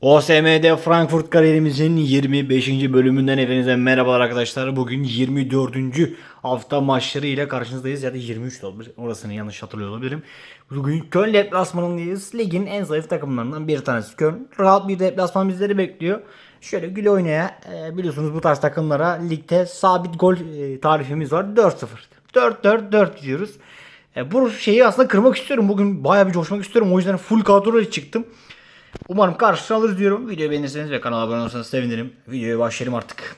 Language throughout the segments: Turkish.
OSM'de Frankfurt kariyerimizin 25. bölümünden hepinize merhabalar arkadaşlar. Bugün 24. hafta maçları ile karşınızdayız. Ya da 23 de olabilir. Orasını yanlış hatırlıyor olabilirim. Bugün Köln deplasmanındayız. Ligin en zayıf takımlarından bir tanesi Köln. Rahat bir deplasman bizleri bekliyor. Şöyle güle oynaya e, biliyorsunuz bu tarz takımlara ligde sabit gol e, tarifimiz var. 4-0. 4-4-4 diyoruz. E, bu şeyi aslında kırmak istiyorum. Bugün bayağı bir coşmak istiyorum. O yüzden full kadroyla çıktım. Umarım karşısına alırız diyorum. Videoyu beğenirseniz ve kanala abone olursanız sevinirim. Videoya başlayalım artık.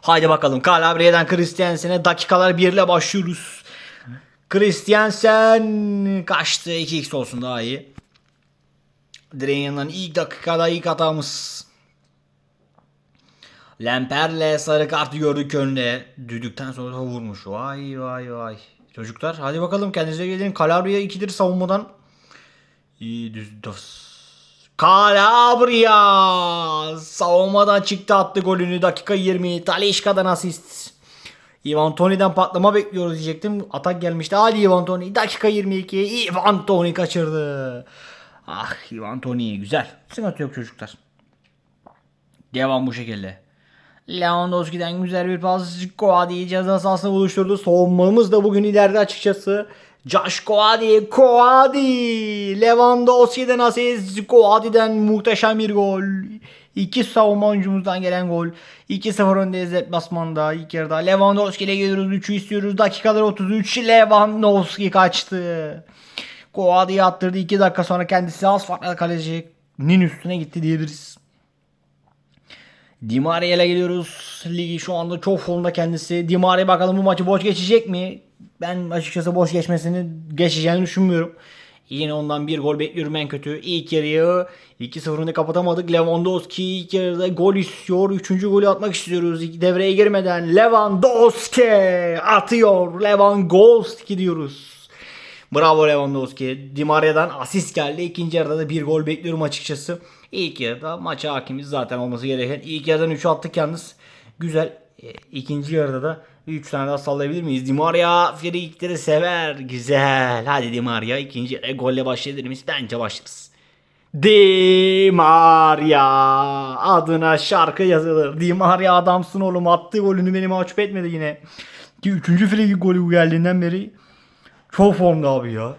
Haydi bakalım. Calabria'dan Christiansen'e dakikalar 1 ile başlıyoruz. Christiansen kaçtı. 2x olsun daha iyi. Direğin yanından ilk dakikada ilk hatamız. Lemper'le sarı kartı gördük önde. Düdükten sonra da vurmuş. Vay vay vay. Çocuklar hadi bakalım kendinize gelin. Calabria 2'dir savunmadan. İyi düz dos. Calabria. Savunmadan çıktı attı golünü. Dakika 20 Talişka'dan asist. Ivan Tony'den patlama bekliyoruz diyecektim. Atak gelmişti. Hadi Ivan Tony dakika 22 Ivan Tony kaçırdı. Ah Ivan Tony güzel. Sıkıntı yok çocuklar. Devam bu şekilde. Lewandowski'den güzel bir pas. Koadi ceza sahasına buluşturdu. Savunmamız da bugün ileride açıkçası Josh Koadi, Koadi, Lewandowski'den asist, Koadi'den muhteşem bir gol. İki savunma oyuncumuzdan gelen gol. 2-0 öndeyiz deplasmanda. İlk yarıda Lewandowski ile geliyoruz. 3'ü istiyoruz. Dakikalar 33. Lewandowski kaçtı. Koadi'yi attırdı. 2 dakika sonra kendisi az farklı kalecinin üstüne gitti diyebiliriz. Di Maria ile geliyoruz. Ligi şu anda çok formda kendisi. Di Maria bakalım bu maçı boş geçecek mi? Ben açıkçası boş geçmesini geçeceğini düşünmüyorum. Yine ondan bir gol bekliyorum en kötü. İlk yarıyı 2-0 önde kapatamadık. Lewandowski ilk yarıda gol istiyor. Üçüncü golü atmak istiyoruz. Devreye girmeden Lewandowski atıyor. Lewandowski diyoruz. Bravo Lewandowski. Di Maria'dan asist geldi. İkinci yarıda da bir gol bekliyorum açıkçası. İlk yarıda maça hakimiz zaten olması gereken. İlk yarıdan 3 attık yalnız. Güzel. E, İkinci yarıda da 3 tane daha sallayabilir miyiz? Di Maria frikikleri sever. Güzel. Hadi Di Maria ikinci yarıya golle başlayabilir miyiz? Bence başlarız. Di Maria adına şarkı yazılır. Di Maria adamsın oğlum. Attığı golünü beni mahcup etmedi yine. Ki üçüncü frikik golü geldiğinden beri çok formda abi ya.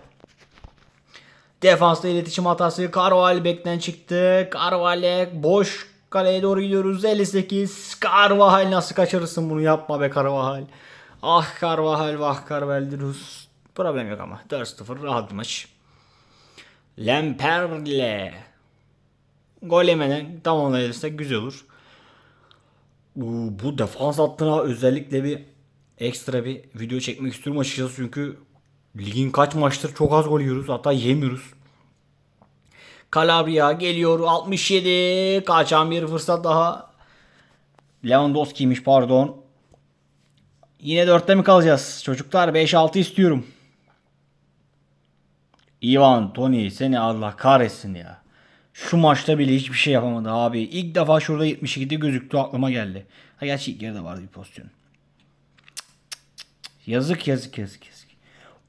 Defansta iletişim hatası. Carvalho bekten çıktı. Carvalho boş kaleye doğru gidiyoruz. 58. Carvalho nasıl kaçırırsın bunu yapma be Carvalho. Ah Carvalho vah Carvalho. Problem yok ama. 4-0 rahat maç. Lemperle. Gol yemeden tamamlayırsak güzel olur. Bu defans hattına özellikle bir ekstra bir video çekmek istiyorum açıkçası çünkü ligin kaç maçtır çok az gol yiyoruz hatta yemiyoruz. Calabria geliyor 67 kaçan bir fırsat daha. Lewandowski'ymiş pardon. Yine 4'te mi kalacağız? Çocuklar 5-6 istiyorum. Ivan, Tony seni Allah kahretsin ya. Şu maçta bile hiçbir şey yapamadı abi. İlk defa şurada 72'de gözüktü aklıma geldi. Ha gerçi ilk yarıda vardı bir pozisyon. Yazık yazık yazık yazık.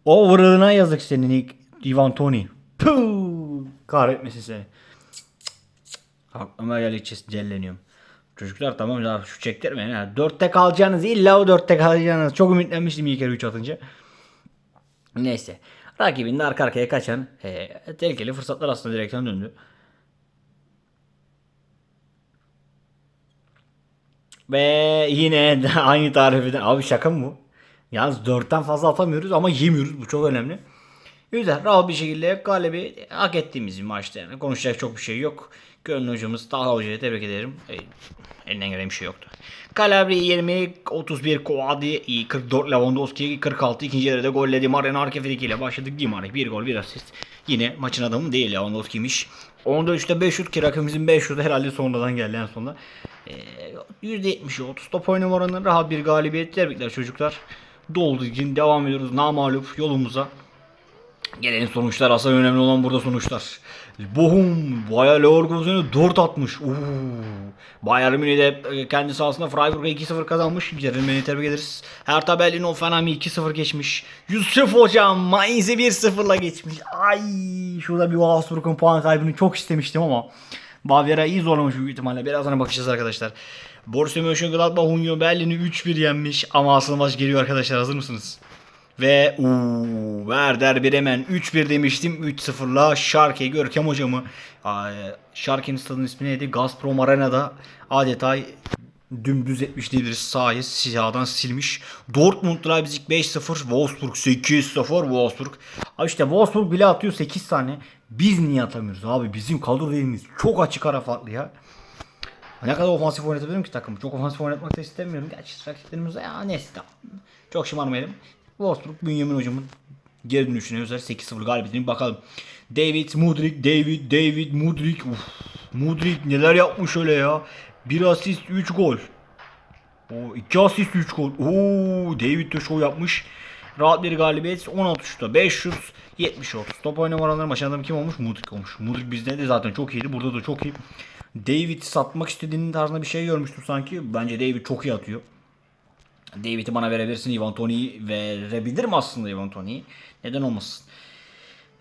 O vırığına yazık senin ilk Ivan Tony. Puh, kahretmesin seni. Aklıma geldikçe celleniyorum. Çocuklar tamam ya şu çektirmeyin ha. Dörtte kalacağınız illa o dörtte kalacağınız. Çok ümitlenmiştim ilk kere 3 atınca. Neyse. Rakibinin de arka arkaya kaçan e, tehlikeli fırsatlar aslında direkten döndü. Ve yine de aynı tarifeden. Abi şaka mı bu? Yalnız 4'ten fazla atamıyoruz ama yemiyoruz. Bu çok önemli. Güzel. Rahat bir şekilde galibi hak ettiğimiz bir maçtı. Yani konuşacak çok bir şey yok. Gönül hocamız Talha Hoca'yı tebrik ederim. Elinden gelen bir şey yoktu. Calabria 20, 31 Koadi, 44 Lewandowski, 46 ikinci yarıda golledi. Mariano arka ile başladık. Di Maria bir gol bir asist. Yine maçın adamı değil Lewandowski'ymiş. 14'te 5 şut ki rakibimizin 5 şutu herhalde sonradan geldi en sonunda. E, %70'i 30 top oynama oranı rahat bir galibiyet. Tebrikler çocuklar. Dolu için devam ediyoruz. Namalup yolumuza. Gelen sonuçlar asıl önemli olan burada sonuçlar. Bohum Bayer Leverkusen'e 4 atmış. Oo. Bayern Münih'de e, kendi sahasında Freiburg'a 2-0 kazanmış. Jeremy'ni tebrik ederiz. Hertha Berlin Hoffenheim'i 2-0 geçmiş. Yusuf Hocam Mainz'i 1-0'la geçmiş. Ay şurada bir Wolfsburg'un puan kaybını çok istemiştim ama Bavyera iyi zorlamış büyük ihtimalle. Birazdan bakacağız arkadaşlar. Borussia Mönchengladbach Union Berlin'i 3-1 yenmiş. Ama asıl maç geliyor arkadaşlar. Hazır mısınız? Ve uuu Werder Bremen 3-1 demiştim 3-0'la Schalke Görkem hocamı Aa, Schalke'nin stadının ismi neydi? Gazprom Arena'da adeta dümdüz etmiş diyebiliriz. Sahayı siyahdan silmiş. Dortmund Leipzig 5-0, Wolfsburg 8-0 Wolfsburg. Abi işte Wolfsburg bile atıyor 8 tane. Biz niye atamıyoruz abi? Bizim kadro değilimiz. Çok açık ara farklı ya. Ne kadar ofansif oynatabilirim ki takımı? Çok ofansif oynatmak da istemiyorum. Gerçi rakiplerimiz ya neyse tamam. Çok şımarmayalım. Wolfsburg Bünyamin hocamın geri dönüşüne özel 8-0 galibiyetini bakalım. David Mudrik, David, David Mudrik. Uf, Mudrik neler yapmış öyle ya. 1 asist 3 gol. O 2 asist 3 gol. Oo David de show yapmış. Rahat bir galibiyet 16 şuta 5 şut 70 30. Top oynama oranları maçın adamı kim olmuş? Mudrik olmuş. Mudrik bizde de zaten çok iyiydi. Burada da çok iyi. David satmak istediğinin tarzında bir şey görmüştüm sanki. Bence David çok iyi atıyor. David'i bana verebilirsin. Ivan Tony'yi verebilirim aslında Ivan Tony'yi. Neden olmasın?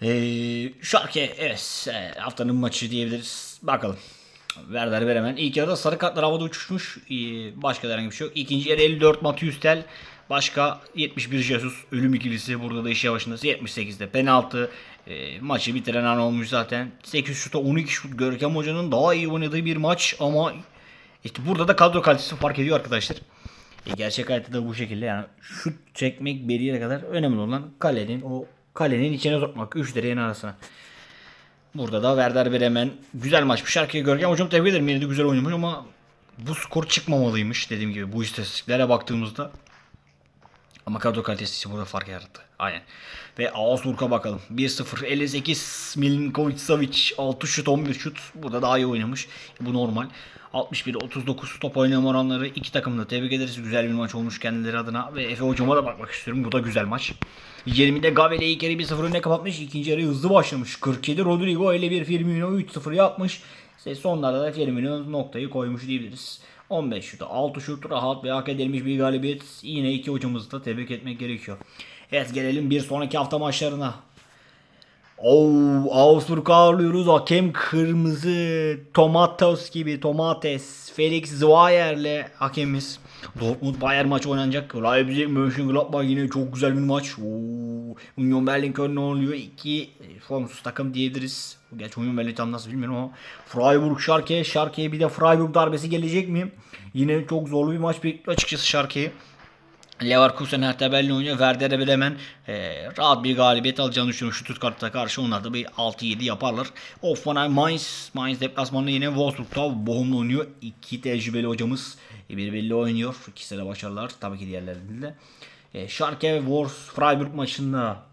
Ee, Schalke evet e, haftanın maçı diyebiliriz. Bakalım. Werder Bremen. İlk yarıda sarı kartlar havada uçuşmuş. Ee, başka da herhangi bir şey yok. İkinci yarı 54 Matius Tel. Başka 71 Jesus. Ölüm ikilisi. Burada da iş yavaşında. 78'de penaltı. Ee, maçı bitiren an olmuş zaten. 8 şuta 12 şut. Görkem Hoca'nın daha iyi oynadığı bir maç ama işte burada da kadro kalitesi fark ediyor arkadaşlar. E, gerçek hayatta da bu şekilde yani şut çekmek bir yere kadar önemli olan kalenin o kalenin içine sokmak 3 direğin arasına. Burada da Werder Bremen güzel maç. Bu şarkıyı görken hocam tebrik ederim. Yine de güzel oynamış ama bu skor çıkmamalıymış dediğim gibi bu istatistiklere baktığımızda. Ama kadro kalitesi burada fark yarattı. Aynen. Ve Augsburg'a bakalım. 1-0 58 Milinkovic Savic 6 şut 11 şut. Burada daha iyi oynamış. Bu normal. 61-39 top oynama oranları iki takımı da tebrik ederiz. Güzel bir maç olmuş kendileri adına. Ve Efe hocama da bakmak istiyorum. Bu da güzel maç. 20'de Gavele ilk yarı 1-0 önüne kapatmış. İkinci yarı hızlı başlamış. 47 Rodrigo ile bir Firmino 3-0 yapmış. İşte sonlarda da Firmino noktayı koymuş diyebiliriz. 15 şutu 6 şut rahat ve hak edilmiş bir galibiyet. Yine iki hocamızı da tebrik etmek gerekiyor. Evet gelelim bir sonraki hafta maçlarına. Oo, Augsburg ağırlıyoruz. Hakem kırmızı. Tomatos gibi. Tomates. Felix Zweyer'le hakemiz. Dortmund Bayern maçı oynanacak. Leipzig Mönchengladbach yine çok güzel bir maç. Oo, Union Berlin Köln oluyor. İki formsuz takım diyebiliriz. Gerçi Union Berlin tam nasıl bilmiyorum ama. Freiburg Schalke. Schalke'ye bir de Freiburg darbesi gelecek mi? Yine çok zorlu bir maç bekliyor açıkçası Schalke'yi. Leverkusen Hertha Berlin oynuyor. Werder Bremen e, rahat bir galibiyet alacağını düşünüyorum Stuttgart'a karşı. Onlar da bir 6-7 yaparlar. Hoffenheim Mainz. Mainz deplasmanında yine Wolfsburg'da Bochum'la oynuyor. İki tecrübeli hocamız birbiriyle oynuyor. İkisi de başarılar. Tabii ki diğerlerinde de. E, Schalke Wolfs Freiburg maçında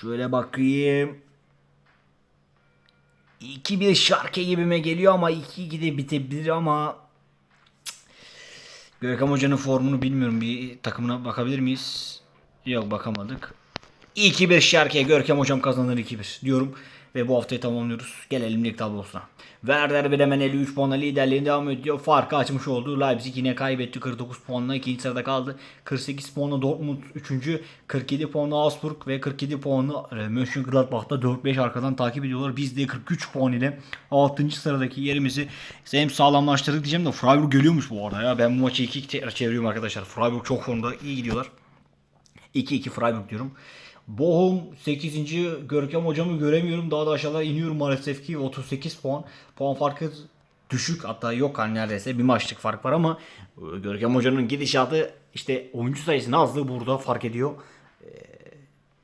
şöyle bakayım. 2-1 Schalke gibime geliyor ama 2-2 de bitebilir ama Görkem Hoca'nın formunu bilmiyorum. Bir takımına bakabilir miyiz? Yok bakamadık. 2-1 Şarkı'ya Görkem Hocam kazanır 2-1 diyorum. Ve bu haftayı tamamlıyoruz. Gelelim lig tablosuna. Werder Bremen 53 puanla liderliğini devam ediyor. Farkı açmış oldu. Leipzig yine kaybetti. 49 puanla ikinci sırada kaldı. 48 puanla Dortmund 3. 47 puanla Augsburg ve 47 puanla e, Mönchengladbach'ta 4-5 arkadan takip ediyorlar. Biz de 43 puan ile 6. sıradaki yerimizi hem sağlamlaştırdık diyeceğim de Freiburg geliyormuş bu arada ya. Ben bu maçı 2-2 tekrar çeviriyorum arkadaşlar. Freiburg çok formda iyi gidiyorlar. 2-2 Freiburg diyorum. Bochum 8. Görkem hocamı göremiyorum. Daha da aşağıya iniyorum maalesef ki 38 puan. Puan farkı düşük hatta yok hani neredeyse bir maçlık fark var ama e, Görkem hocanın gidişatı işte oyuncu sayısını azlığı burada fark ediyor. Ee,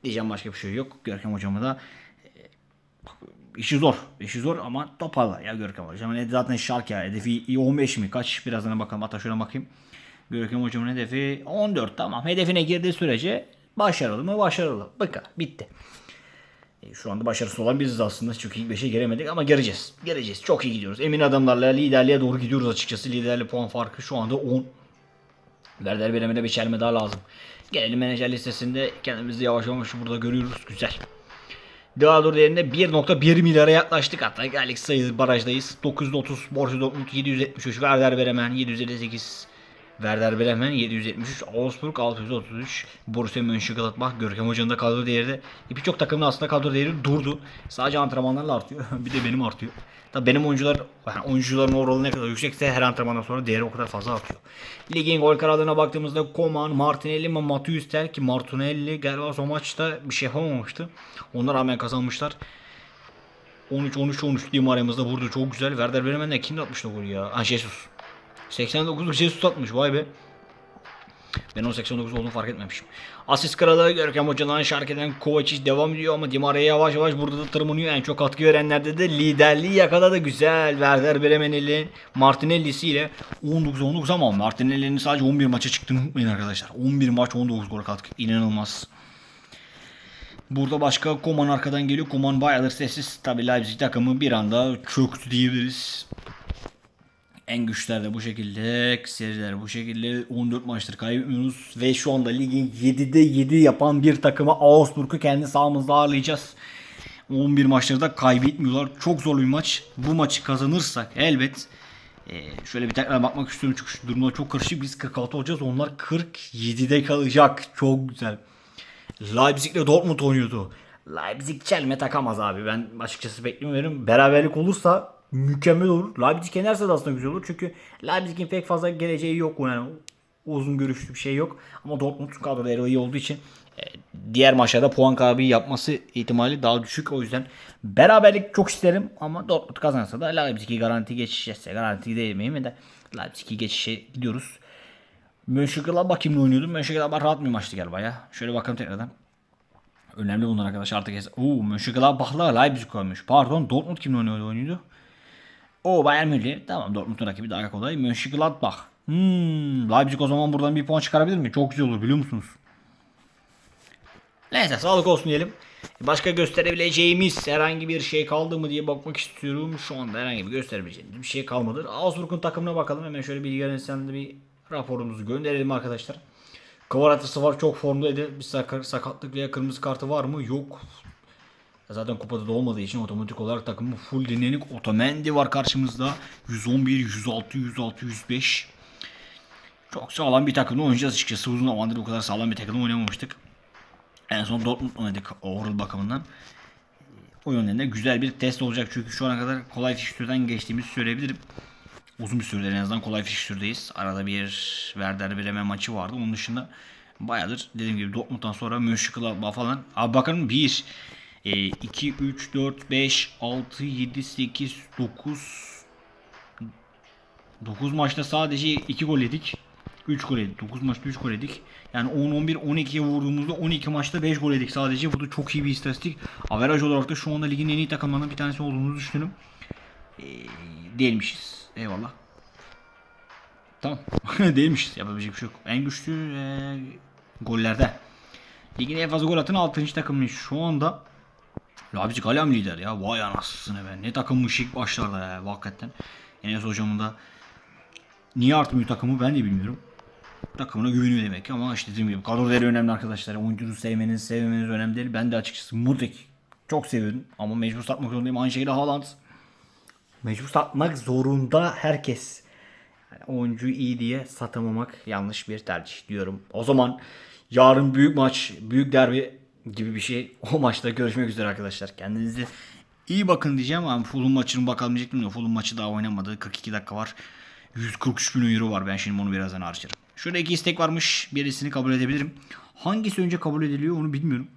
diyeceğim başka bir şey yok. Görkem hocamı da e, işi zor. İşi zor ama toparlar ya Görkem hocam. Yani zaten Schalke ya. Hedefi 15 mi? Kaç? Birazdan bakalım. Hatta şöyle bakayım. Görkem hocamın hedefi 14 tamam. Hedefine girdiği sürece başarılı mı? Başarılı. Bıka. Bitti. E, Şu anda başarısız olan biziz aslında. Çünkü ilk 5'e giremedik ama gireceğiz. Gireceğiz. Çok iyi gidiyoruz. Emin adamlarla liderliğe doğru gidiyoruz açıkçası. Liderli puan farkı şu anda 10. Werder Bremen'e bir çelme daha lazım. Gelelim menajer listesinde kendimizi yavaş yavaş burada görüyoruz. Güzel. Dağdur değerinde 1.1 milyara yaklaştık hatta geldik sayılır barajdayız. 930 Borussia Dortmund 773 Werder Bremen 758 Werder Bremen 773, Augsburg 633, Borussia Mönchengladbach, Görkem Hoca'nın da kadro değeri de birçok takımın aslında kadro değeri durdu. Sadece antrenmanlarla artıyor. bir de benim artıyor. Tabii benim oyuncular, yani oyuncuların oranı ne kadar yüksekse her antrenmandan sonra değeri o kadar fazla artıyor. Ligin gol kararlarına baktığımızda Koman, Martinelli, Matius Tel ki Martinelli galiba son maçta bir şey yapamamıştı. Ona rağmen kazanmışlar. 13-13-13 diyeyim aramızda vurdu. Çok güzel. Werder Bremen'den kim atmıştı golü ya? Ha Jesus. 89'luk Jesus atmış. Vay be. Ben onun 89 olduğunu fark etmemişim. Asist kralı Görkem Hoca'dan şarkeden Kovacic devam ediyor ama Di Maria yavaş yavaş burada da tırmanıyor. En çok katkı verenlerde de liderliği yakaladı. Güzel. Werder Bremen'in Martinelli'si ile 19-19 ama Martinelli'nin sadece 11 maça çıktığını unutmayın arkadaşlar. 11 maç 19 gol katkı. İnanılmaz. Burada başka Koman arkadan geliyor. Koman bayağıdır sessiz. Tabi Leipzig takımı bir anda çöktü diyebiliriz. En güçler de bu şekilde. Seriler bu şekilde. 14 maçtır kaybetmiyoruz. Ve şu anda ligin 7'de 7 yapan bir takımı Augsburg'u kendi sahamızda ağırlayacağız. 11 maçları da kaybetmiyorlar. Çok zor bir maç. Bu maçı kazanırsak elbet ee, şöyle bir tekrar bakmak istiyorum çünkü şu durumda çok karışık. Biz 46 olacağız. Onlar 47'de kalacak. Çok güzel. Leipzig'le Dortmund oynuyordu. Leipzig çelme takamaz abi. Ben açıkçası beklemiyorum. Beraberlik olursa mükemmel olur. Leipzig yenerse de aslında güzel olur. Çünkü Leipzig'in pek fazla geleceği yok. Yani uzun görüşlü bir şey yok. Ama Dortmund kadro değeri iyi olduğu için e, diğer maçlarda puan kaybı yapması ihtimali daha düşük. O yüzden beraberlik çok isterim ama Dortmund kazanırsa da Leipzig'i garanti geçeceğiz. Garanti değil miyim de Leipzig'i geçişe gidiyoruz. Mönchengladbach kimle oynuyordu? Mönchengladbach rahat bir maçtı galiba ya. Şöyle bakalım tekrardan. Önemli bunlar arkadaşlar artık. hes- Oo Mönchengladbach'la Leipzig koymuş. Pardon Dortmund kimle oynuyordu? oynuyordu? O Bayern Münih. Tamam Dortmund'un rakibi daha kolay. Mönchengladbach. Hmm, Leipzig o zaman buradan bir puan çıkarabilir mi? Çok güzel olur biliyor musunuz? Neyse sağlık olsun diyelim. Başka gösterebileceğimiz herhangi bir şey kaldı mı diye bakmak istiyorum. Şu anda herhangi bir gösterebileceğimiz bir şey kalmadı. Augsburg'un takımına bakalım. Hemen şöyle bilgi de bir raporumuzu gönderelim arkadaşlar. Kvaratası var çok formdaydı. Bir sak- sakatlık veya kırmızı kartı var mı? Yok. Zaten kupada da olmadığı için otomatik olarak takımı full dinlenik. Otamendi var karşımızda. 111, 106, 106, 105. Çok sağlam bir takımla oynayacağız açıkçası. Uzun zamandır bu kadar sağlam bir takımla oynamamıştık. En son Dortmund oynadık overall bakımından. O yönden de güzel bir test olacak. Çünkü şu ana kadar kolay fikstürden geçtiğimizi söyleyebilirim. Uzun bir süredir en azından kolay fikstürdeyiz. Arada bir Werder Bremen maçı vardı. Onun dışında bayağıdır dediğim gibi Dortmund'dan sonra Mönchengladbach falan. Abi bakın 1, 2, 3, 4, 5, 6, 7, 8, 9 9 maçta sadece 2 gol yedik. 3 gol yedik. 9 maçta 3 gol yedik. Yani 10, 11, 12'ye vurduğumuzda 12 maçta 5 gol yedik sadece. Bu da çok iyi bir istatistik. Averaj olarak da şu anda ligin en iyi takımlarından bir tanesi olduğunu düşünüyorum. Ee, değilmişiz. Eyvallah. Tamam. değilmişiz. Yapabilecek bir şey yok. En güçlü e, gollerde. Ligin en fazla gol atan 6. takımıyız. Şu anda Leipzig hala mı lider ya? Vay anasını be. Ne takımmış ilk başlarda ya. Hakikaten. Enes hocamın da niye artmıyor takımı ben de bilmiyorum. Takımına güveniyor demek ki ama işte dediğim gibi kadro değeri önemli arkadaşlar. Oyuncunuzu sevmeniz, sevmemeniz önemli değil. Ben de açıkçası Mudrik çok seviyorum ama mecbur satmak zorundayım. Aynı şekilde Haaland. Mecbur satmak zorunda herkes. Yani oyuncuyu iyi diye satamamak yanlış bir tercih diyorum. O zaman yarın büyük maç, büyük derbi gibi bir şey. O maçta görüşmek üzere arkadaşlar. Kendinize iyi bakın diyeceğim ama Fulham maçını bakalım diyecektim de Fulham maçı daha oynamadı. 42 dakika var. 143 bin euro var. Ben şimdi onu birazdan harcarım. Şurada iki istek varmış. Birisini kabul edebilirim. Hangisi önce kabul ediliyor onu bilmiyorum.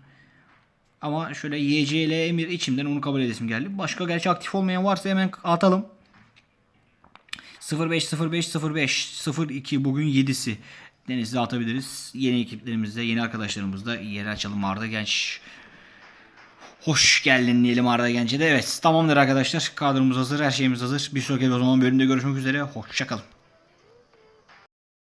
Ama şöyle YCL Emir içimden onu kabul edesim geldi. Başka gerçi aktif olmayan varsa hemen atalım. 050505 02 bugün 7'si. Denizli atabiliriz. Yeni ekiplerimizde, yeni arkadaşlarımızda yeri açalım Arda Genç. Hoş geldin diyelim Arda Genç'e de. Evet tamamdır arkadaşlar. Kadromuz hazır, her şeyimiz hazır. Bir sonraki o zaman bölümde görüşmek üzere. Hoşçakalın.